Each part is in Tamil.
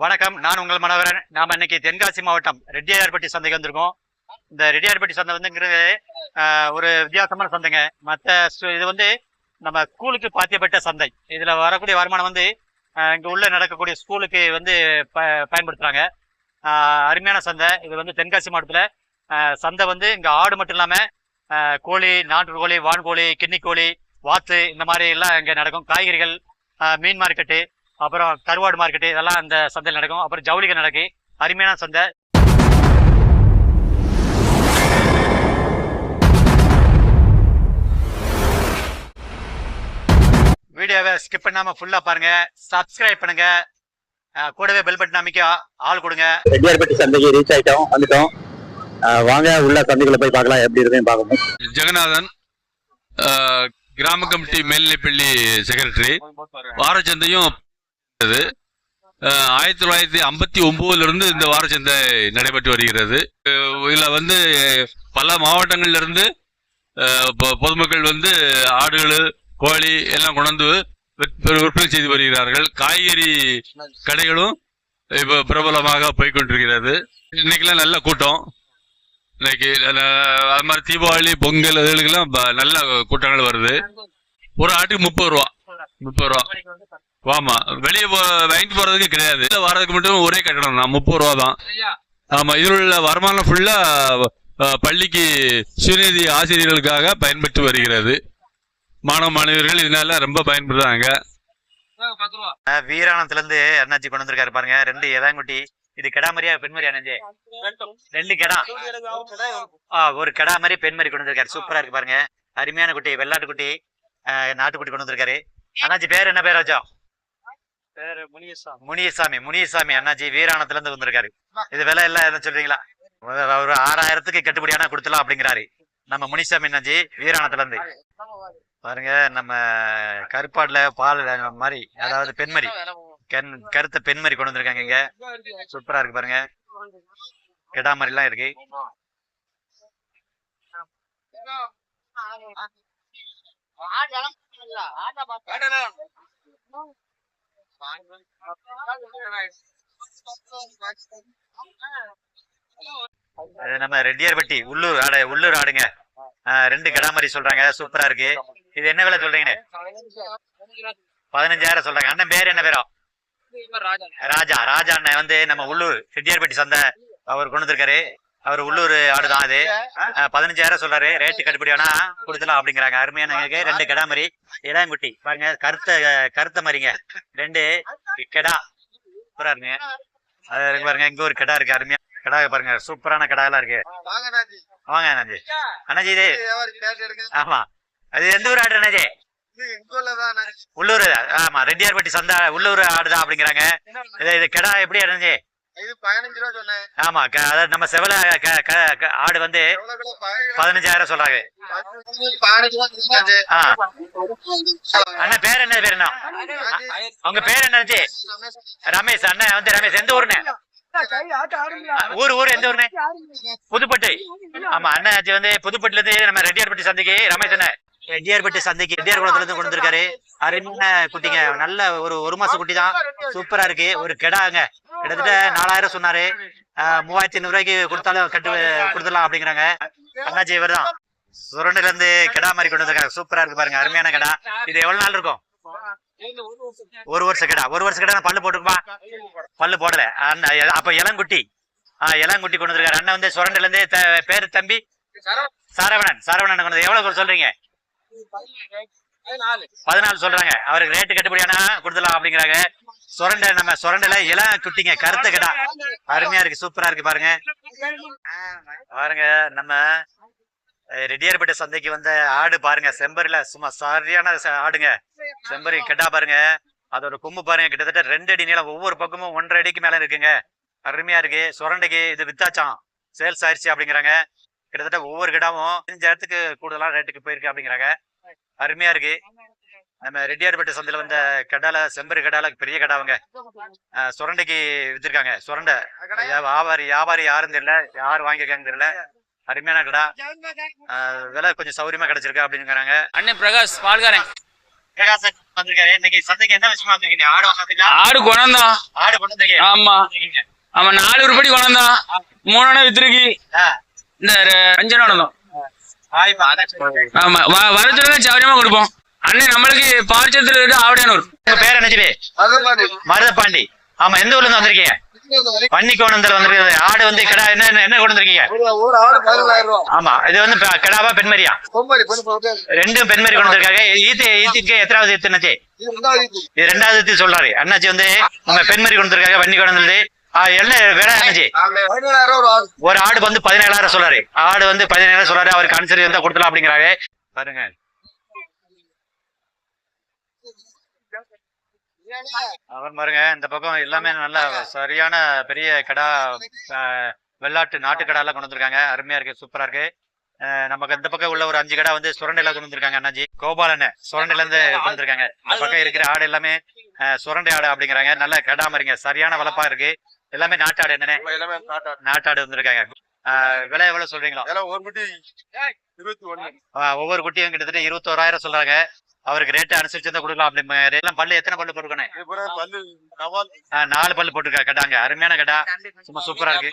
வணக்கம். நான் உங்கள் மனவரன் நாம இன்னைக்கு தென்காசி மாவட்டம் ரெட்டியார்பட்டி சந்தைக்கு வந்திருக்கோம். இந்த ரெட்டியார்பட்டி சந்தை வந்துங்கிறது ஒரு வித்தியாசமான சந்தைங்க. மற்ற இது வந்து நம்ம ஸ்கூலுக்கு பாத்தியப்பட்ட சந்தை. இதுல வரக்கூடிய வருமானம் வந்து இங்கே இங்க உள்ள நடக்கக்கூடிய ஸ்கூலுக்கு வந்து ப பயன்படுத்துறாங்க. அருமையான சந்தை. இது வந்து தென்காசி மாவட்டத்தில் சந்தை வந்து இங்கே ஆடு மட்டும் இல்லாமல் கோழி நாட்டு கோழி வான்கோழி கிண்ணி கோழி வாத்து இந்த மாதிரி எல்லாம் இங்கே நடக்கும். காய்கறிகள் மீன் மார்க்கெட்டு அப்புறம் கருவாடு மார்க்கெட்டு இதெல்லாம் அந்த சந்தையில் நடக்கும். அப்புறம் ஜவுளிகள் நடக்கு. அருமையான சந்தை. வீடியோவை ஸ்கிப் பண்ணாம ஃபுல்லா பாருங்க. சப்ஸ்கிரைப் பண்ணுங்க. அஹ் கூடவே பெல் பட்டன் அமைக்க ஆள் கொடுங்க. ரெட்டியார்பட்டி சந்தைக்கு ரீச் ஆயிட்டோம் வந்துட்டோம். வாங்க உள்ள சந்தைக்குள்ள போய் பார்க்கலாம். எப்படி இருக்குன்னு பார்க்கணும் ஜெகநாதன் கிராம கமிட்டி மேல்நிலைப்பள்ளி செக்ரட்டரி வாரச்சந்தையும் இருந்தது. அஹ், ஆயிரத்தி தொள்ளாயிரத்தி ஐம்பத்தி ஒன்பதுலேருந்து இந்த இந்த வாரச்சந்தை நடைபெற்று வருகிறது. இதில் வந்து பல மாவட்டங்களிலிருந்து பொதுமக்கள் வந்து ஆடுகள் கோழி எல்லாம் கொண்டு வந்து விற்பனை செய்து வருகிறார்கள். காய்கறி கடைகளும் இப்போ பிரபலமாக போய்கொண்டிருக்கிறது. இன்னைக்கெல்லாம் நல்ல கூட்டம். இன்னைக்கு அது மாதிரி தீபாவளி பொங்கல் இதுகளுக்கெல்லாம் நல்ல கூட்டங்கள் வருது. ஒரு ஆட்டுக்கு முப்பது ரூபா. முப்பது ரூபா. ஆமா வெளியே போ வாங்கிட்டு போறதுக்கு கிடையாது. வர்றதுக்கு மட்டும் ஒரே கட்டணம் தான். முப்பது ரூபா தான். ஆமா இதில் உள்ள வருமானம் ஃபுல்லா பள்ளிக்கு சுயநிதி ஆசிரியர்களுக்காக பயன்பட்டு வருகிறது. மாணவ மாணவியர்கள் இதனால ரொம்ப பயன்படுறாங்க அஹ் வீராணத்துல இருந்து அண்ணாச்சி கொண்டு வந்திருக்காரு பாருங்க. ரெண்டு எதாங்குட்டி இது கெடா மாதிரியா பெண்மரியா நெஞ்சே ரெண்டு கெடா. ஒரு கெடா மாதிரி பெண்மரி கொண்டு வந்திருக்காரு. சூப்பரா இருக்கு பாருங்க. அருமையான குட்டி வெள்ளாட்டு குட்டி நாட்டுக்குட்டி கொண்டு வந்திருக்காரு. அண்ணாச்சி பேர் என்ன பேர் வச்சோம் பேரு முனியசாமி. முனியசாமி முனியசாமி அண்ணாச்சி வீராணத்துல இருந்து வந்திருக்காரு. இது விலை எல்லாம் எதுவும் சொல்றீங்களா? ஒரு- ஆறாயிரத்துக்கு கட்டுப்படியான கொடுத்துலாம் அப்படிங்கிறாரு. நம்ம முனிசாமி அண்ணாச்சி வீராணத்துல இருந்து பாருங்க நம்ம கருப்பாடுல பால் மாதிரி அதாவது பெண்மரி. கண் கருத்த பெண்மரி கொண்டு வந்திருக்காங்க இங்க. சூப்பரா இருக்கு பாருங்க. கெடா மாதிரி எல்லாம் இருக்கு அது நம்ம ரெட்டியார்பட்டி உள்ளூர் ஆடு உள்ளூர் ஆடுங்க. ஆஹ் ரெண்டு கடா மாதிரி சொல்றாங்க சூப்பரா இருக்கு. இது என்ன விலை சொல்றீங்க பதினஞ்சாயிரம் சொல்றாங்க. அண்ணன் பேர் என்ன பேரோ? ராஜா. ராஜா. அண்ணன் வந்து நம்ம உள்ளூர் ரெட்டியார்பட்டி சந்தை அவர் கொண்டு வந்திருக்காரு. அவர் உள்ளூர் ஆடுதான் அது. ஆஹ் பதினஞ்சாயிரம் சொல்றாரு. ரேட்டு கட்டுப்படி வேணா கொடுக்கலாம் அப்படிங்கிறாங்க. அருமையான ரெண்டு கடா மாதிரி இளங்குட்டி. பாருங்க கருத்த கருத்த மாதிரிங்க. ரெண்டு கெடா. சூப்பரா இருங்க அது இருக்கு பாருங்க. இங்க ஒரு கடா இருக்கு. அருமையா. கடா பாருங்க. சூப்பரான கடா எல்லாம் இருக்கு. வாங்க அண்ணாஜி. அண்ணாஜி. இது. ஆமா. அது எந்த ஊர் ஆடு அண்ணாஜி? உள்ளூர். ஆமா. ரெட்டியார்பட்டி சந்தை உள்ளூர் ஆடுதான் அப்படிங்கிறாங்க. இது இது கெடா எப்படி அண்ணாஜி? ஆமா அதாவது நம்ம செவல ஆடு வந்து பதினஞ்சாயிரம் சொல்றாங்க. அண்ணன் பேர் என்ன பேர் என்ன? உங்க பேர் என்ன? ரமேஷ் அண்ணன் வந்து ரமேஷ் எந்த ஊருண்ணே? ஊர் ஊர் எந்த ஊருண்ணே? புதுப்பட்டை. ஆமா அண்ணாச்சி வந்து புதுப்பட்டில இருந்து நம்ம ரெட்டியார்பட்டி சந்தைக்கு ரமேஷ் அண்ணன் எட்டியார்பட்டி சந்தைக்கு எட்டியார் குளத்துலேருந்து கொண்டு வந்திருக்காரு அருமையான குட்டிங்க. நல்ல ஒரு ஒரு மாசம் குட்டி தான். சூப்பரா இருக்கு. ஒரு கெடாங்க. கிட்டத்தட்ட நாலாயிரம் சொன்னாரு. மூவாயிரத்தி ஐநூறு ரூபாய்க்கு கொடுத்தாலும் கட்டு கொடுத்துடலாம் அப்படிங்கிறாங்க. அண்ணாச்சி இவர் தான். சுரண்டுல இருந்து கெடா மாதிரி கொண்டு வந்திருக்காங்க சூப்பரா இருக்கு பாருங்க. அருமையான கெடா. இது எவ்வளவு நாள் இருக்கும்? ஒரு வருஷம் கடா. ஒரு வருஷம் கடா பல்லு போட்டுக்குமா? பல்லு போடல. அண்ணன் அப்ப இளங்குட்டி. ஆஹ் இளங்குட்டி கொண்டு வந்திருக்காரு. அண்ணன் வந்து சுரண்டில இருந்து பேரு தம்பி சரவணன். சரவணன் கொண்டு வந்து எவ்வளவு சொல்றீங்க? பதினாலு சொல்றாங்க. அவருக்கு ரேட்டு கட்டுப்படியானா கொடுத்துடலாம் அப்படிங்கிறாங்க. சுரண்டை நம்ம சுரண்டல இளம் குட்டிங்க கருத்த கடா அருமையா இருக்கு சூப்பரா இருக்கு பாருங்க. பாருங்க நம்ம அஹ், ரெட்டியார்பேட்டை சந்தைக்கு வந்த ஆடு பாருங்க. செம்பரில சும்மா சரியான ஆடுங்க. செம்பரி கெட்டா பாருங்க. அதோட கொம்பு பாருங்க கிட்டத்தட்ட ரெண்டு அடி நீளம். ஒவ்வொரு பக்கமும் ஒன்றரை அடிக்கு மேல இருக்குங்க. அருமையா இருக்கு. சுரண்டைக்கு இது வித்தாச்சாம். சேல்ஸ் ஆயிடுச்சு அப்படிங்கிறாங்க. கிட்டத்தட்ட ஒவ்வொரு கிடாவும் பதினஞ்சாயிரத்துக்கு கூடுதலா ரேட்டுக்கு போயிருக்கு அப்படிங்கிறாங்க. அருமையா இருக்கு. நம்ம ரெட்டியார்பேட்டை சந்தையில வந்த கடால செம்பரி கடால பெரிய கடாவுங்க அஹ், சுரண்டைக்கு வித்திருக்காங்க. சுரண்டை. வியாபாரி வியாபாரி யாரும் தெரியல. யார் வாங்கியிருக்காங்க தெரியல. அருமையான கடா. விலை கொஞ்சம் சௌரியமா கிடைச்சிருக்கு அப்படிங்கிறாங்க அண்ணன் பிரகாஷ் பால்காரன். பிரகாசன் வந்திருக்காரு. இன்னைக்கு சந்தைக்கு என்ன விஷயமா வந்திருக்கீங்க? ஆடு வாங்கிட்டீங்களா ஆடு குணம்தான் ஆடு ஆமா. அவன் நாலு உருப்படி குணம்தான் மூணு வித்துருக்கு. இந்த ரெ- ஆமா வ- வரத்துல சௌரியமா கொடுப்போம். அண்ணன் நம்மளுக்கு பாரிச்சத்துல இருந்து ஆவடியானூர். உங்க பேர் மருதப்பாண்டி ஆமா எந்த ஊர்ல இருந்து வந்திருக்கீங்க? பன்னிக்கோணத்துல வந்திருக்கீங்க. ஆடு வந்து கடா என்ன என்ன- கொண்டு வந்திருக்கீங்க? ஆமா இது வந்து கடாவா பெண்மரியா ரெண்டும் பெண்மரி கொண்டு வந்திருக்காங்க. ஈத்து ஈத்துக்கு எத்தனாவது ஈத்துனாச்சு இது ரெண்டாவது ஈத்து. சொல்றாரு. அண்ணாச்சி வந்து உங்க பெண்மரி கொண்டு வந்திருக்காங்க வன்னி கொண்டு என்ன ஒரு ஆடு வந்து பதினேழாயிரம் சொல்றாரு ஆடு வந்து பதினேழாயிரம் சொல்றாரு அவருக்கு அனுசரி இருந்தா கொடுக்கலாம் அப்படிங்கிறாரு. பாருங்க. அவர் பாருங்க இந்த பக்கம் எல்லாமே நல்ல சரியான பெரிய கடா வெள்ளாட்டு நாட்டு கடா எல்லாம் கொண்டு வந்திருக்காங்க. அருமையா இருக்கு சூப்பரா இருக்கு. நமக்கு இந்த பக்கம் உள்ள ஒரு அஞ்சு கடை வந்து சுரண்டையில கொண்டு வந்திருக்காங்க அண்ணாஜி கோபாலன் சுரண்டையில இருந்து கொண்டு வந்திருக்காங்க. இந்த பக்கம் இருக்கிற ஆடு எல்லாமே சுரண்டை ஆடு அப்படிங்கிறாங்க. நல்ல கடாம இருங்க சரியான வளப்பா இருக்கு. எல்லாமே நாட்டாடு என்னன்னு எல்லாமே நாட்டாடு. நாட்டாடு வந்திருக்காங்க. விலை எவ்வளவு சொல்றீங்களா? ஒரு முட்டி இருபத்தி ஒண்ணு ஒவ்வொரு குட்டியும் கிட்டத்தட்ட இருபத்தோராயிரம் சொல்றாங்க. அவருக்கு ரேட் அனுசரிச்சு தான் கொடுக்கலாம். அப்படி எல்லாம் பல்லு எத்தனை பல்லு போட்டுருக்கணும்? நாலு பல்லு போட்டுருக்கா கடாங்க அருமையான கடா. சும்மா சூப்பரா இருக்கு.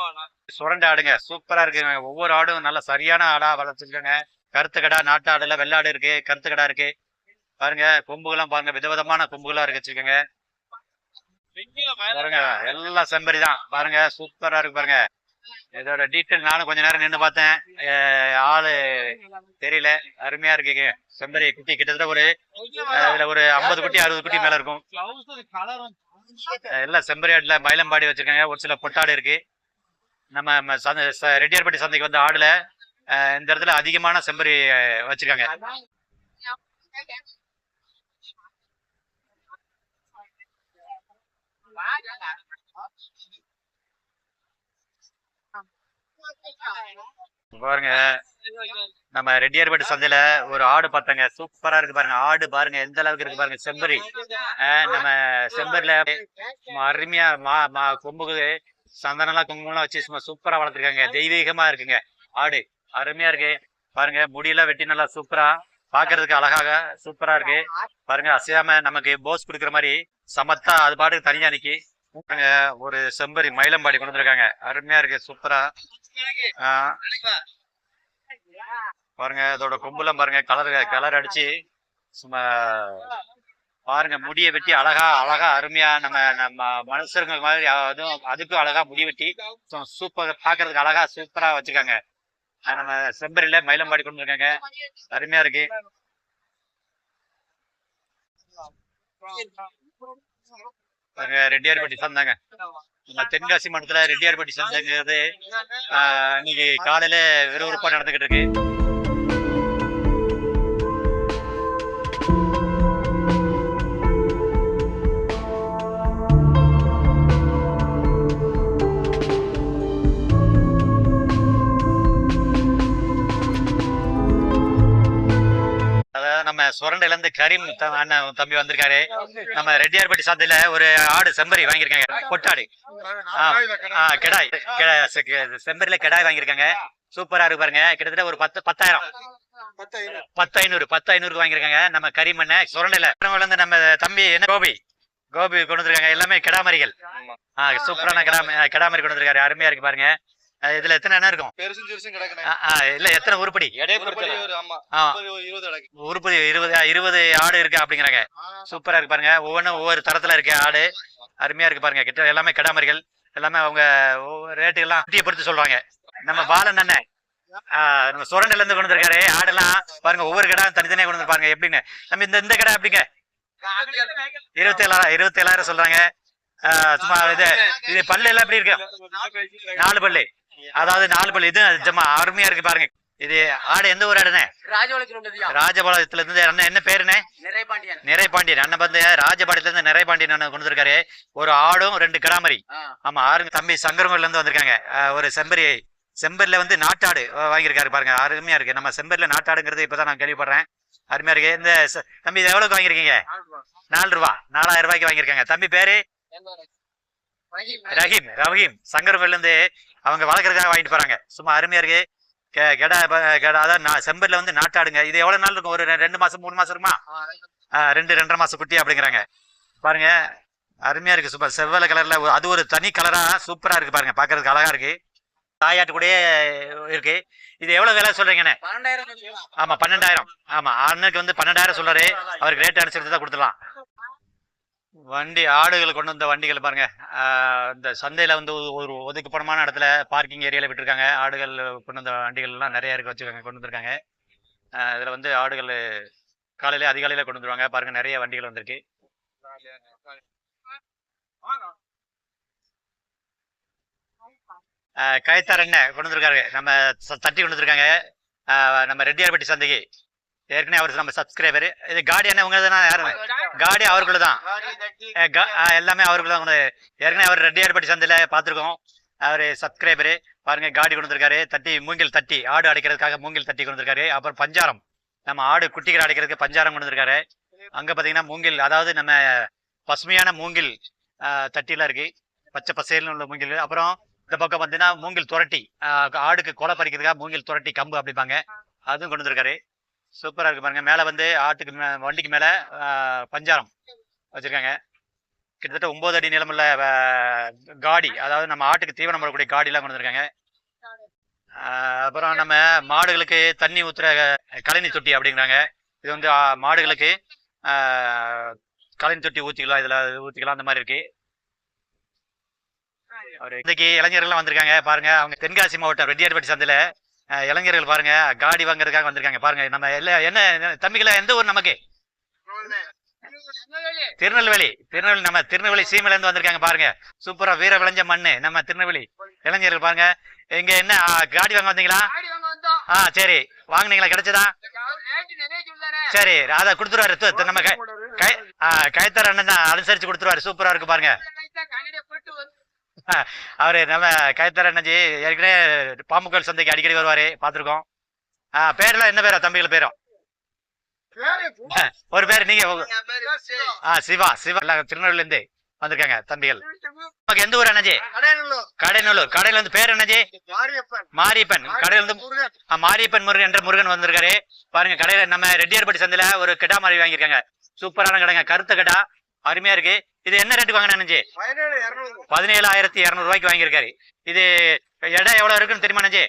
சுரண்டை ஆடுங்க. சூப்பரா இருக்கு. ஒவ்வொரு ஆடும் நல்ல சரியான ஆடா வளர்த்துருக்காங்க. கருத்து கடா நாட்டு ஆடுல வெள்ளாடு இருக்கு. கருத்து கடா இருக்கு. பாருங்க கொம்புகள்லாம் பாருங்க. விதவிதமான கொம்புகளா இருக்கு வச்சிருக்கங்க. பாருங்க எல்லாம் செம்பரி தான். பாருங்க சூப்பரா இருக்கு பாருங்க. இதோட டீட்டெயில் நானும் கொஞ்ச நேரம் நின்னு பார்த்தேன். ஆளு தெரியல. அருமையா இருக்குங்க செம்பரி குட்டி கிட்டத்தட்ட ஒரு இதுல ஒரு ஐம்பது குட்டி அறுபது குட்டி மேல இருக்கும். எல்லாம் செம்பரி ஆடுல மயிலம்பாடி வச்சிருக்காங்க. ஒரு சில பொட்டாடு இருக்கு. நம்ம ரெட்டியார்பட்டி சந்தைக்கு வந்து ஆடுல இந்த இடத்துல அதிகமான செம்பரி வச்சிருக்காங்க. பாருங்க நம்ம ரெட்டியார்பட்டி சந்தையில ஒரு ஆடு பார்த்தங்க. சூப்பரா இருக்கு பாருங்க. ஆடு பாருங்க. எந்த அளவுக்கு இருக்கு பாருங்க. செம்பரி. நம்ம செம்பரில அருமையா மா மா கொம்புக்கு சந்தனம்லாம் குங்குமம்லாம் வச்சு சும்மா சூப்பரா வளர்த்துருக்காங்க. தெய்வீகமா இருக்குங்க. ஆடு அருமையா இருக்கு. பாருங்க முடியெல்லாம் வெட்டி நல்லா சூப்பரா பாக்குறதுக்கு அழகாக சூப்பரா இருக்கு. பாருங்க அசையாம நமக்கு போஸ் கொடுக்குற மாதிரி சமத்தா அது பாட்டுக்கு தனியா நிக்கி. ஒரு செம்பரி மயிலம்பாடி கொண்டு வந்திருக்காங்க. அருமையா இருக்கு சூப்பரா. ஆஹ் பாருங்க அதோட கொம்புலாம் பாருங்க கலர் கலர் அடிச்சு சும்மா பாருங்க முடியை வெட்டி அழகா அழகா அருமையா நம்ம நம்ம மனுஷருங்க மாதிரி அதுவும் அதுக்கும் அழகா முடி வெட்டி சூப்பர் பாக்குறதுக்கு அழகா சூப்பரா வச்சிருக்காங்க நம்ம செம்பரில மயிலம்பாடி கொண்டு இருக்காங்க அருமையா இருக்கு. ரெட்டியார்பட்டி சந்தாங்க. நம்ம தென்காசி மாவட்டத்துல ரெட்டியார்பட்டி சந்தைங்கிறது ஆஹ் இன்னைக்கு காலையில விறுவிறுப்பா நடந்துகிட்டு இருக்கு. சுரண்டையில இருந்து கரீம் அண்ணன் தம்பி வந்திருக்காரு. நம்ம ரெட்டியார்பட்டி சந்தையில ஒரு ஆடு செம்பரி வாங்கியிருக்காங்க. பொட்டாடு ஆ, கெடாய். செம்பரில கெடாய் வாங்கியிருக்காங்க. சூப்பரா இருக்கு பாருங்க. கிட்டத்தட்ட ஒரு பத்து பத்தாயிரம். பத்து ஐநூறு பத்து ஐநூறுக்கு வாங்கியிருக்காங்க நம்ம கரிமண்ண அப்புறம் வந்து நம்ம தம்பி என்ன கோபி? கோபி கொண்டு வந்திருக்காங்க. எல்லாமே கெடாமரிகள் ஆ சூப்பரான கெடா கெடாமரி கொண்டு வந்திருக்காரு. அருமையா இருக்கு பாருங்க. இதுல எத்தனை என்ன இருக்கும்? பெருசும் சிறுசும் ஆ, இல்ல எத்தனை உருப்படி? உருப்படி இருபது இருபது ஆடு இருக்கு அப்படிங்கிறாங்க. சூப்பரா இருக்கு பாருங்க. ஒவ்வொன்றும் ஒவ்வொரு தரத்துல இருக்கு ஆடு. அருமையா இருக்கு பாருங்க. கிட்ட எல்லாமே கடாமரிகள் எல்லாமே அவங்க ரேட்டு எல்லாம் குட்டியை பொறுத்து சொல்றாங்க நம்ம பாலன் அண்ணன் நம்ம சுரண்டையில இருந்து கொண்டு வந்திருக்காரு. ஆடெல்லாம் பாருங்க ஒவ்வொரு கடை தனித்தனியா கொண்டு வந்திருப்பாங்க. எப்படின்னு? நம்ம இந்த இந்த கடை எப்படிங்க இருபத்தி ஏழாயிரம் இருபத்தி ஏழாயிரம் சொல்றாங்க சும்மா இது இது பல்லு எல்லாம் எப்படி இருக்கு? நாலு பல்லு. அதாவது நாலு பல்லு இது அருமையா இருக்கு பாருங்க. இது ஆடு எந்த ஊர் ஆடுனே? ராஜபாளையத்துல இருந்து அண்ணன் என்ன பேருனே? நிறை பாண்டியன் அண்ணன் வந்து ராஜபாளையத்துல இருந்து நிறை பாண்டியன் அண்ணன் கொண்டு வந்திருக்காரு. ஒரு ஆடும் ரெண்டு கிடாமரி. ஆமா ஆறு தம்பி சங்கரங்கோல்ல இருந்து வந்திருக்காங்க. ஒரு செம்பரி செம்பரில வந்து நாட்டாடு வாங்கியிருக்காரு பாருங்க. அருமையா இருக்கு. நம்ம செம்பரில நாட்டாடுங்கிறது இப்பதான் நான் கேள்விப்படுறேன். அருமையா இருக்கு. இந்த தம்பி இது எவ்வளவுக்கு வாங்கியிருக்கீங்க? நாலு ரூபா. நாலாயிரம் ரூபாய்க்கு வாங்கியிருக்காங்க. தம்பி பேரு ரஹீம் ரஹீம் சங்கரங்கோல்ல இருந்து அவங்க வளர்க்கறதுக்காக வாங்கிட்டு போறாங்க. சும்மா அருமையா இருக்கு. கெடா கெடா அதான் செம்பரில வந்து நாட்டாடுங்க. இது எவ்வளவு நாள் இருக்கும்? ஒரு ரெண்டு மாசம் மூணு மாசம் இருக்குமா? ரெண்டு ரெண்டரை மாசம் குட்டி அப்படிங்கிறாங்க. பாருங்க. அருமையா இருக்கு சூப்பர். செவ்வலை கலர்ல அது ஒரு தனி கலரா சூப்பரா இருக்கு பாருங்க. பாக்குறதுக்கு அழகா இருக்கு. தாயாட்டு கூடயே இருக்கு. இது எவ்வளவு விலை சொல்றீங்கண்ணே ஆமா பன்னெண்டாயிரம். ஆமா அண்ணனுக்கு வந்து பன்னெண்டாயிரம் சொல்றாரு அவருக்கு ரேட் அனுசரித்து தான் கொடுத்துடலாம். வண்டி ஆடுகள் கொண்டு வந்த வண்டிகள் பாருங்க. இந்த சந்தையில் வந்து ஒரு- ஒதுக்கப்படமான ஒதுக்குப்படமான இடத்துல பார்க்கிங் ஏரியாவில் விட்டுருக்காங்க. ஆடுகள் கொண்டு வந்த வண்டிகள் எல்லாம் நிறைய இருக்க வச்சிருக்காங்க கொண்டு வந்திருக்காங்க. இதில் வந்து ஆடுகள் காலையில் அதிகாலையில் கொண்டு வந்துருவாங்க. பாருங்க நிறைய வண்டிகள் வந்திருக்கு. ஆஹ் கயத்தார் கொண்டு வந்திருக்காரு. நம்ம தட்டி கொண்டு வந்திருக்காங்க. நம்ம ரெட்டியார்பட்டி சந்தைக்கு. ஏற்கனவே அவர் நம்ம சப்ஸ்கிரைபர் இது காடி என்ன உங்க தான் யாரு? காடி அவருக்குள்ள தான் எல்லாமே அவருக்குள்ள தான் ஏற்கனவே அவர் ரெட்டியார்பட்டி சந்தையில பார்த்துருக்கோம். அவர் சப்ஸ்கிரைபரு பாருங்க காடி கொண்டு தட்டி மூங்கில் தட்டி ஆடு அடைக்கிறதுக்காக மூங்கில் தட்டி கொண்டு வந்திருக்காரு. அப்புறம் பஞ்சாரம். நம்ம ஆடு குட்டிகள் அடைக்கிறதுக்கு பஞ்சாரம் கொடுத்துருக்காரு அங்கே அங்க பாத்தீங்கன்னா மூங்கில் அதாவது நம்ம பசுமையான மூங்கில் ஆஹ் தட்டிலாம் இருக்கு. பச்சை பசேல்னு உள்ள மூங்கில். அப்புறம் இந்த பக்கம் பார்த்தீங்கன்னா மூங்கில் துரட்டி. ஆடுக்கு கொலை பறிக்கிறதுக்காக மூங்கில் துரட்டி கம்பு அப்படிப்பாங்க அதுவும் கொண்டு வந்திருக்காரு. சூப்பரா இருக்கு பாருங்க. மேல வந்து ஆட்டுக்கு வண்டிக்கு மேல பஞ்சாரம் வச்சிருக்காங்க. கிட்டத்தட்ட ஒன்பது அடி நீளமுள்ள ஆஹ், காடி அதாவது நம்ம ஆட்டுக்கு தீவனம் போடக்கூடிய காடி எல்லாம் கொண்டு வந்திருக்காங்க. அப்புறம் நம்ம மாடுகளுக்கு தண்ணி ஊத்துற கழனி தொட்டி அப்படிங்கிறாங்க. இது வந்து மாடுகளுக்கு கழனி தொட்டி ஊத்திக்கலாம் இதுல ஊத்திக்கலாம் அந்த மாதிரி இருக்கு. அவரு இன்னைக்கு இளைஞர்கள்லாம் வந்திருக்காங்க. பாருங்க அவங்க தென்காசி மாவட்டம் ரெட்டியார்பட்டி சந்தையில இளைஞர்கள் பாருங்க காடி வாங்குறதுக்காக வந்திருக்காங்க. பாருங்க நம்ம எல்லாம் என்ன தம்பிகளா எந்த ஊர் நமக்கு? திருநெல்வேலி. திருநெல்வேலி நம்ம திருநெல்வேலி சீமையில இருந்து வந்திருக்காங்க பாருங்க. சூப்பரா வீர விளைஞ்ச மண்ணு நம்ம திருநெல்வேலி. இளைஞர்கள் பாருங்க இங்க என்ன காடி வாங்க வந்தீங்களா? ஆ சரி. வாங்குனீங்களா கிடைச்சதா? சரி அதை கொடுத்துருவாரு. நம்ம கை கை ஆ, கைத்தர அண்ணன் தான் அனுசரிச்சு கொடுத்துருவாரு. சூப்பரா இருக்கு பாருங்க. அவரு நம்ம கைத்தர அண்ணஞ்சி ஏற்கனவே பாம்புக்கல் சந்தைக்கு அடிக்கடி வருவாரு பாத்திருக்கோம் பேர்லாம் என்ன பேரா தம்பிகள் பேரும் ஒரு பேர் நீங்க ஆ சிவா சிவா. எல்லாம் திருநெல்வேலில இருந்து வந்திருக்காங்க தம்பிகள். நமக்கு எந்த ஊர் அண்ணாஜி? கடைநல்லூர். கடையில வந்து பேர் அண்ணாஜி? மாரியப்பன். கடையில இருந்து மாரியப்பன் முருகன் என்ற முருகன் வந்திருக்காரு. பாருங்க கடையில நம்ம ரெட்டியார்பட்டி சந்தையில ஒரு கிடா மாதிரி வாங்கியிருக்காங்க. சூப்பரான கடைங்க. கருத்த கடா. அருமையா இருக்கு. இது என்ன ரேட்டுக்கு வாங்கினா பதினேழாயிரத்தி இருநூறு ரூபாய்க்கு வாங்கியிருக்காரு. இது இடம் எவ்வளவு இருக்குன்னு தெரியுமா அண்ணாஜி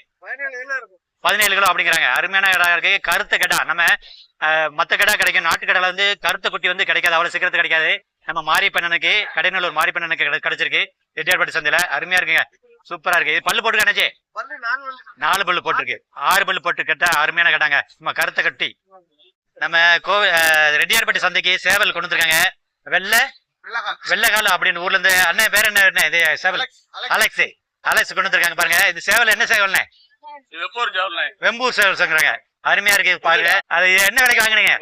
பதினேழு கிலோ அப்படிங்கிறாங்க. அருமையான இடம் இருக்கு. கருத்த கடா. நம்ம மத்த கடா கிடைக்கும். நாட்டு கடையில வந்து கருத்த குட்டி வந்து கிடைக்காது. அவ்வளவு சீக்கிரத்து கிடைக்காது. நம்ம மாரியப்பண்ணனுக்கு கடைநல்லூர் மாரியப்பண்ணனுக்கு கிடை- கிடைச்சிருக்கு. ரெட்டியார்பட்டி சந்தையில. அருமையா இருக்குங்க. சூப்பரா இருக்கு. இது பல்லு போட்டு அண்ணாச்சி? நாலு பல்லு போட்டிருக்கு. ஆறு பல்லு போட்டு கட்ட அருமையான கட்டாங்க சும்மா கருத்த கட்டி. நம்ம கோவில் ரெட்டியார்பட்டி சந்தைக்கு சேவல் கொண்டு வந்திருக்காங்க. வெள்ளை? வெள்ளைக்கால. அப்படின்னு ஊர்ல இருந்து அண்ணன் பேர் என்ன என்ன இது? சேவல். Alex Alex. கொண்டு வந்திருக்காங்க பாருங்க. இது சேவல் என்ன சேவல்ண்ணே வெம்பூர் சேவல் சங்கிறாங்க அருமையா இருக்கு பாருங்க. அது என்ன விலைக்கு வாங்குனீங்க?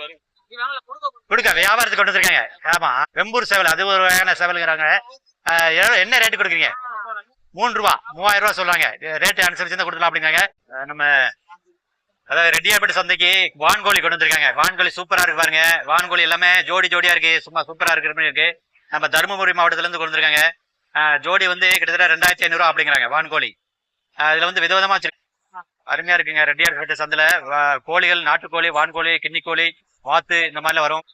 கொடுக்க வியாபாரத்துக்கு கொண்டு வந்திருக்காங்க. ஆமா வெம்பூர் சேவல். அது ஒரு வகையான சேவலுங்கிறாங்க. என்ன ரேட்டு கொடுக்குறீங்க? மூணு ரூபா. மூவாயிரம் ரூபா சொல்றாங்க. ரேட்டு அனுசரிச்சு தான் கொடுக்கலாம் அப்படிங்கிறாங்க. நம்ம அதாவது ரெட்டியார்பேட்டை சந்தைக்கு வான்கோழி கொண்டு வந்திருக்காங்க. வான்கோழி சூப்பரா இருக்கு பாருங்க. வான்கோழி எல்லாமே ஜோடி ஜோடியா இருக்கு. சும்மா சூப்பரா இருக்கிற மாதிரி இருக்கு. நம்ம தருமபுரி மாவட்டத்துல இருந்து கொண்டு வந்திருக்காங்க. ஜோடி வந்து கிட்டத்தட்ட ரெண்டாயிரத்தி ஐநூறு ரூபா அப்படிங்கிறாங்க வான்கோழி. இதுல வந்து விதவிதமா அருமையா இருக்குங்க ரெட்டியார்பேட்டை சந்தையில. கோழிகள் நாட்டுக்கோழி வான்கோழி கிண்ணிக்கோழி வாத்து இந்த மாதிரிலாம் வரும்.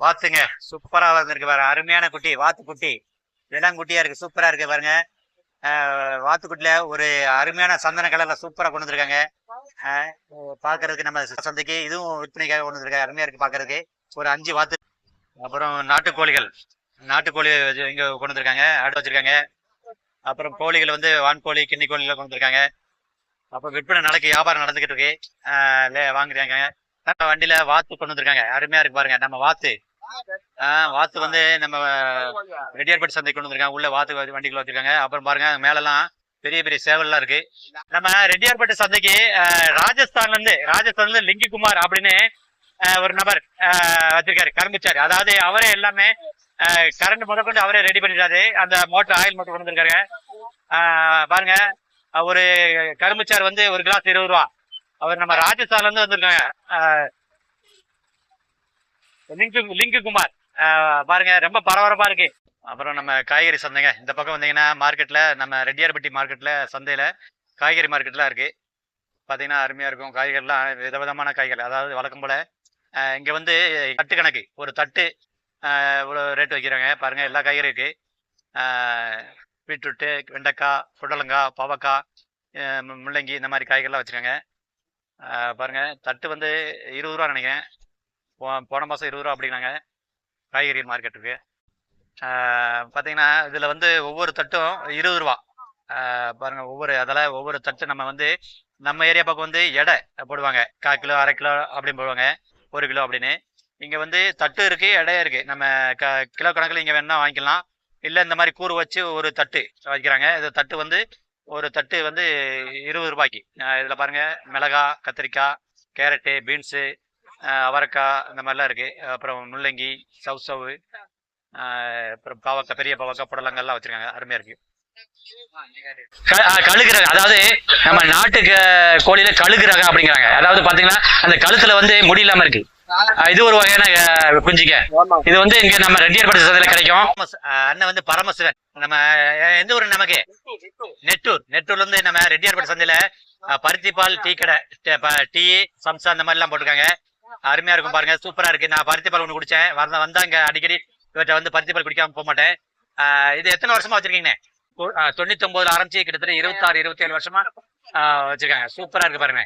வாத்துங்க சூப்பரா வந்திருக்கு பாருங்க அருமையான குட்டி வாத்து குட்டி. இளங்குட்டியா இருக்கு சூப்பரா இருக்கு பாருங்க. வாத்துக்குட்டில ஒரு அருமையான சந்தன கலர்ல சூப்பரா கொண்டு வந்திருக்காங்க. பாக்குறதுக்கு நம்ம சந்தைக்கு இதுவும் விற்பனைக்காக கொண்டு வந்திருக்காங்க. அருமையா இருக்கு பாக்குறதுக்கு. ஒரு அஞ்சு வாத்து அப்புறம் நாட்டுக்கோழிகள். நாட்டுக்கோழி வச்சு இங்க கொண்டு வந்திருக்காங்க ஆடு வச்சிருக்காங்க. அப்புறம் கோழிகள் வந்து வான்கோழி கிண்ணி கோழிகள் கொண்டு வந்திருக்காங்க. அப்போ விற்பனை நடக்கு வியாபாரம் நடந்துகிட்டு இருக்கு. ஆஹ் வாங்குறாங்க நம்ம வண்டியில வாத்து கொண்டு வந்திருக்காங்க. அருமையா இருக்கு பாருங்க. நம்ம வாத்து. ஆஹ் வாத்து வந்து நம்ம ரெட்டியார்பேட்டை சந்தைக்கு கொண்டு வந்திருக்காங்க. உள்ள வாத்து வண்டிகள் வண்டிக்குள்ள வச்சிருக்காங்க. அப்புறம் பாருங்க மேலெல்லாம் பெரிய பெரிய சேவல்லாம் இருக்கு. நம்ம ரெட்டியார்பேட்டை சந்தைக்கு ராஜஸ்தான்ல இருந்து ராஜஸ்தான்ல இருந்து லிங்கி குமார் அப்படின்னு ஒரு நபர் வச்சிருக்காரு கரும்புச்சாரு. அதாவது அவரே எல்லாமே கரண்ட் முதற்கொண்டு அவரே ரெடி பண்ணிட்டாரு. அந்த மோட்டர் ஆயில் மோட்டர் கொண்டு வந்திருக்காரு. பாருங்க ஒரு கரும்புச்சாறு வந்து ஒரு கிளாஸ் இருபது ரூபா. அவர் நம்ம ராஜஸ்தான்ல இருந்து வந்திருக்காங்க லிங்கு லிங்கு குமார் பாருங்க ரொம்ப பரபரப்பா இருக்கு. அப்புறம் நம்ம காய்கறி சந்தைங்க. இந்த பக்கம் வந்தீங்கன்னா மார்க்கெட்டில் நம்ம ரெட்டியார்பட்டி மார்க்கெட்டில் சந்தையில் காய்கறி மார்க்கெட்லாம் இருக்குது பார்த்தீங்கன்னா அருமையாக இருக்கும். காய்கறிலாம் விதவிதமான காய்கறி. அதாவது வழக்கம் போல் இங்கே வந்து தட்டு கணக்கு. ஒரு தட்டு இவ்வளோ ரேட் வைக்கிறாங்க. பாருங்கள் எல்லா காய்கறி இருக்குது பீட்ரூட்டு வெண்டைக்காய் புடலங்காய் பாவக்காய் மு- முள்ளங்கி இந்த மாதிரி காய்கறிலாம் வச்சுருக்காங்க. பாருங்க தட்டு வந்து இருபது ரூபா நினைக்கிறேன். போ- போன மாதம் இருபது ரூபா அப்படிங்கிறாங்க காய்கறி மார்க்கெட்டுக்கு பார்த்தீங்கன்னா இதில் வந்து ஒவ்வொரு தட்டும் இருபது ரூபா. பாருங்க ஒவ்வொரு அதில் ஒவ்வொரு தட்டு நம்ம வந்து நம்ம ஏரியா பக்கம் வந்து எடை போடுவாங்க. கால் கிலோ அரை கிலோ அப்படின்னு போடுவாங்க. ஒரு கிலோ அப்படின்னு. இங்கே வந்து தட்டு இருக்கு எடை இருக்கு. நம்ம க கிலோ கணக்கில் இங்கே வேணா வாங்கிக்கலாம். இல்லை இந்த மாதிரி கூறு வச்சு ஒரு தட்டு வைக்கிறாங்க. இது தட்டு வந்து ஒரு தட்டு வந்து இருபது ரூபாய்க்கு. இதில் பாருங்க மிளகா கத்திரிக்காய் கேரட்டு பீன்ஸு அவரைக்காய் இந்த மாதிரிலாம் இருக்குது அப்புறம் முள்ளங்கி சவ் சவ்வு அப்புறம் பாவக்காய் பெரிய பாவக்காய் புடலங்கள்லாம் வச்சிருக்காங்க. அருமையா இருக்கு. கழுகு ரகம். அதாவது நம்ம நாட்டு கோழியில கழுகு ரகம் அப்படிங்கிறாங்க. அதாவது பாத்தீங்கன்னா அந்த கழுத்துல வந்து முடி இல்லாம இருக்கு. இது ஒரு வகையான ஆஹ் குஞ்சிங்க. இது வந்து இங்க நம்ம ரெட்டியார் பட்டு சந்தையில கிடைக்கும். அண்ணன் வந்து பரமசிவன். நம்ம எந்த ஊர் நமக்கு? நெட்டூர். நெட்டூர்ல இருந்து நம்ம ரெட்டியார் பட்டு சந்தையில பருத்தி பால் டீ கடை டே- சம்சா அந்த மாதிரி எல்லாம் போட்டிருக்காங்க. அருமையா இருக்கும் பாருங்க. சூப்பரா இருக்கு. நான் பருத்தி பால் ஒன்று குடிச்சேன். வந்த வந்தாங்க அடிக்கடி இவர்கிட்ட வந்து பருத்தி பால் குடிக்காம போக மாட்டேன். இது எத்தனை வருஷமா வச்சிருக்கீங்கண்ணே? தொண்ணூத்தி ஒன்பதுல ஆரம்பிச்சு கிட்டத்தட்ட இருபத்தாறு இருபத்தி ஏழு வருஷமா வச்சிருக்காங்க. சூப்பரா இருக்கு பாருங்க.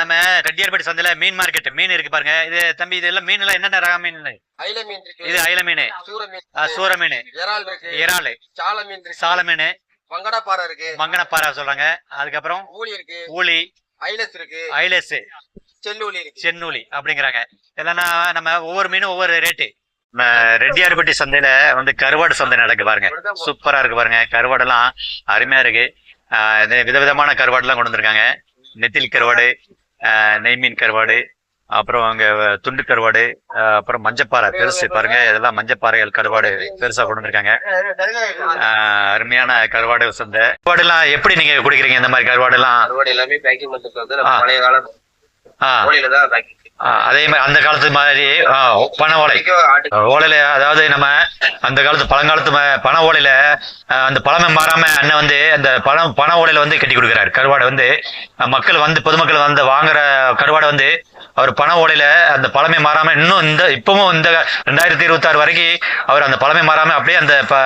நம்ம ரெட்டியார்பேட்டை சந்தையில மீன் மார்க்கெட் மீன் இருக்கு பாருங்க. இது தம்பி இது எல்லாம் மீன் எல்லாம் என்னென்ன ரக மீன் இது? அயில மீன் சூர மீன் இறால் சால மீன் சால மீன். வங்கடா பாறை இருக்கு. மங்கனப்பாறை சொல்றாங்க. அதுக்கப்புறம் ஊழி இருக்கு. ஊளி. ஐலஸ் இருக்கு. ஐலஸ். இருக்கு. சென்னூலி அப்படிங்கிறாங்க. இல்லைன்னா நம்ம ஒவ்வொரு மீனும் ஒவ்வொரு ரேட்டு நம்ம ரெட்டியார்பட்டி சந்தையில வந்து கருவாடு சந்தை நடக்கு பாருங்க. சூப்பரா இருக்கு பாருங்க. கருவாடெல்லாம் அருமையா இருக்கு. விதவிதமான கருவாடுலாம் கொண்டு வந்திருக்காங்க. நெத்திலி கருவாடு நெய்மீன் கருவாடு அப்புறம் அங்க துண்டு கருவாடு அப்புறம் மஞ்சப்பாறை பெருசு பாருங்க. இதெல்லாம் மஞ்சப்பாறைகள் கருவாடு பெருசா கொண்டு வந்திருக்காங்க. அருமையான கருவாடு சந்தை. கருவாடு எல்லாம் எப்படி நீங்க குடிக்கிறீங்க? இந்த மாதிரி கருவாடு எல்லாம் எல்லாமே பேக்கிங் பண்றது. பழைய காலம் அதே மாதிரி அந்த காலத்து மாதிரி பனை ஓலை. ஓலையில அதாவது நம்ம அந்த காலத்து பழங்காலத்து பனை ஓலையில அந்த பழமை மாறாம அண்ணன் வந்து அந்த பழம் பனை ஓலையில வந்து கட்டி கொடுக்குறாரு. கருவாடை வந்து மக்கள் வந்து பொதுமக்கள் வந்து வாங்குற கருவாடை வந்து அவர் பனை ஓலையில அந்த பழமை மாறாம இன்னும் இந்த இப்பவும் இந்த ரெண்டாயிரத்தி இருபத்தி ஆறு வரைக்கும் அவர் அந்த பழமை மாறாம அப்படியே அந்த ப-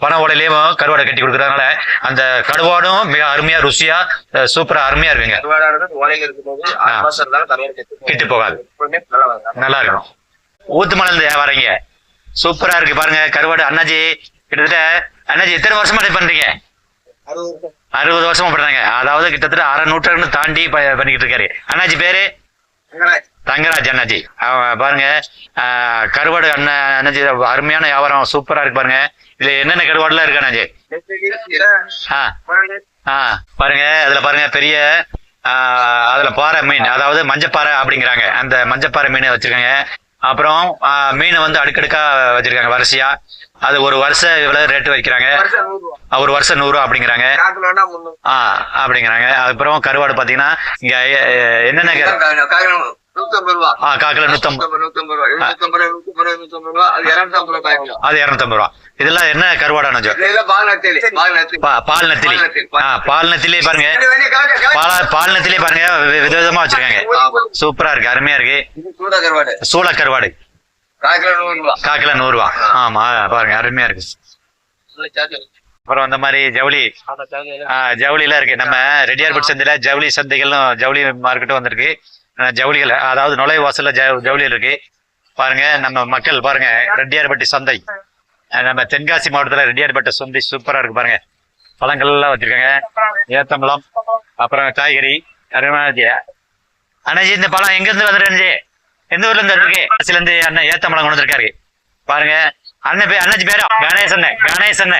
பனை ஓலையிலேயும் கருவாடை கட்டி கொடுக்கறதுனால அந்த கருவாடும் மிக அருமையா ருசியா சூப்பரா அருமையா இருக்குங்க. கெட்டு கெட்டு எப்பவுமே நல்லா இருக்கும் ஊத்து மணல் வரீங்க சூப்பரா இருக்கு பாருங்க கருவாடு அண்ணாஜி. கிட்டத்தட்ட அண்ணாஜி எத்தனை வருஷமா பண்றீங்க? அறுபது வருஷமா. பண்றாங்க. அதாவது கிட்டத்தட்ட அரை நூற்றாண்டு தாண்டி பண்ணிக்கிட்டு இருக்காரு. அண்ணாஜி பேரு? தங்கராஜ். அண்ணாஜி. பாருங்க. கருவாடு அண்ணன் அண்ணாஜி அருமையான வியாபாரம். சூப்பரா இருக்கு பாருங்க. இதுல என்னென்ன கருவாடுலாம் இருக்கு அண்ணாஜி? ஆ பாருங்க. அதுல பாருங்க பெரிய அதுல பாறை மீன் அதாவது மஞ்சப்பாறை அப்படிங்கிறாங்க. அந்த மஞ்சப்பாறை மீன் வச்சிருக்காங்க. அப்புறம் மீனை வந்து அடுக்கடுக்கா வச்சிருக்காங்க வரிசையா. அது ஒரு வருஷம் இவ்வளவு ரேட்டு வைக்கிறாங்க. ஒரு வருஷம் நூறு அப்படிங்கிறாங்க. ஆ அப்படிங்கிறாங்க. அதுக்கப்புறம் கருவாடு பாத்தீங்கன்னா இங்க என்னென்ன நூத்தம்பது ரூபா ஆ காக்கில நூத்தம்பது நூத்தம்பது ரூபா நூத்தம்பது ரூபா நூத்தம்பது ரூபா நூத்தம்பது ரூபா அது இரநூத்தம்பது ரூபா இதெல்லாம் என்ன கருவாடு அண்ணாஜி இதெல்லாம் பாகநத்தேலி பாகநத்தேலி பா பால் நத்திலி ஆ பால் நத்திலே பாருங்க பால பால் நத்திலே பாருங்க வி- விதவிதமா வச்சிருக்காங்க சூப்பரா இருக்கு அருமையா இருக்கு சூடா கருவாடு சூள கருவாடு காக்கில நூறு ரூபா ஆமா பாருங்க அருமையா இருக்கு அப்புறம் அந்த மாதிரி ஜவுளி ஆ, ஜவுளிலாம் இருக்கு நம்ம ரெட்டியார்பட் சந்தையில ஜவுளி சந்தைகளும் ஜவுளி மார்க்கெட்டும் வந்திருக்கு ஜவுளிகள். அதாவது நுழைவாசல்ல ஜவுளி இருக்கு. பாருங்க நம்ம மக்கள் பாருங்க ரெட்டியார்பட்டி சந்தை. நம்ம தென்காசி மாவட்டத்துல ரெட்டியார்பட்டி சந்தை சூப்பரா இருக்கு பாருங்க. பழங்கள் எல்லாம் வச்சிருக்காங்க. ஏத்தம்பழம் அப்புறம் காய்கறி அருமையா அண்ணாஜி இந்த பழம் எங்க இருந்து வந்துருந்துச்சு எந்த ஊர்ல இருந்து இருக்கு இருந்து அண்ணன் ஏத்தம்பழம் கொண்டு வந்திருக்காரு. பாருங்க அண்ணன் பேர் அண்ணாச்சி பேரா? கணேசன் கணேசன்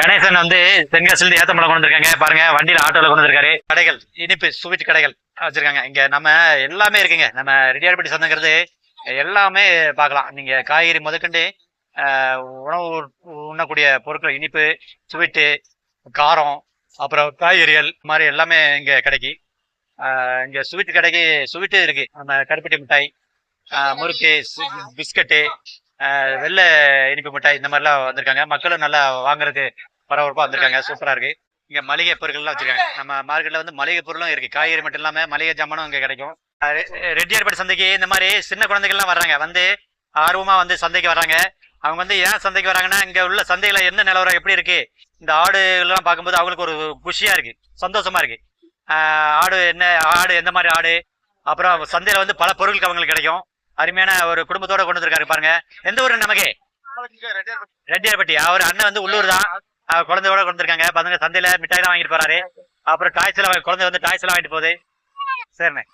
கணேசன் வந்து தென்காசில இருந்து ஏத்தம்பழம் கொண்டு வந்திருக்காங்க. பாருங்க வண்டியில ஆட்டோல கொண்டு வந்திருக்காரு. கடைகள் இனிப்பு ஸ்வீட் கடைகள். வச்சிருக்காங்க. இங்க நம்ம எல்லாமே இருக்குங்க. நம்ம ரெட்டியார்பட்டி சந்தைங்கிறது எல்லாமே பார்க்கலாம். நீங்க காய்கறி முதற்கண்டு உணவு உண்ணக்கூடிய பொருட்கள் இனிப்பு ஸ்வீட்டு காரம் அப்புறம் காய்கறிகள் இந்த மாதிரி எல்லாமே இங்க கிடைக்கு. இங்க ஸ்வீட் கடைக்கு ஸ்வீட்டு இருக்கு. நம்ம கருப்பட்டி மிட்டாய் முறுக்கு பிஸ்கட்டு வெள்ளை இனிப்பு மிட்டாய் இந்த மாதிரிலாம் வந்திருக்காங்க. மக்களும் நல்லா வாங்குறதுக்கு பரபரப்பாக வந்திருக்காங்க. சூப்பராக இருக்கு. இங்க மளிகை பொருட்கள்லாம் வச்சிருக்காங்க. நம்ம மார்க்கெட்ல வந்து மளிகை பொருளும் இருக்கு. காய்கறி மட்டும் இல்லாம மளிகை ஜாமானும் இங்க கிடைக்கும். அஹ் ரெ- ரெட்டியார்பேட்டை சந்தைக்கு இந்த மாதிரி சின்ன குழந்தைகள்லாம் வர்றாங்க. வந்து ஆர்வமா வந்து சந்தைக்கு வர்றாங்க. அவங்க வந்து ஏன் சந்தைக்கு வராங்கன்னா இங்க உள்ள சந்தையில என்ன நிலவரம் எப்படி இருக்கு? இந்த ஆடு எல்லாம் பார்க்கும்போது அவங்களுக்கு ஒரு குஷியா இருக்கு. சந்தோஷமா இருக்கு. ஆடு என்ன ஆடு எந்த மாதிரி ஆடு? அப்புறம் சந்தையில வந்து பல பொருட்கள் அவங்களுக்கு கிடைக்கும். அருமையான ஒரு குடும்பத்தோட கொண்டு வந்திருக்காரு பாருங்க. எந்த ஊரு நமக்கு? ரெட்டியார்பட்டி அவர் அண்ணன் வந்து உள்ளூர் தான். குழந்தையோட கூட வந்திருக்காங்க பாருங்க சந்தையில மிட்டாய் தான் வாங்கிட்டு போறாரு. அப்புறம் டாய்ஸ் எல்லாம் குழந்தை வந்து டாய்ஸ் எல்லாம் வாங்கிட்டு போகுது. சரிண்ணே.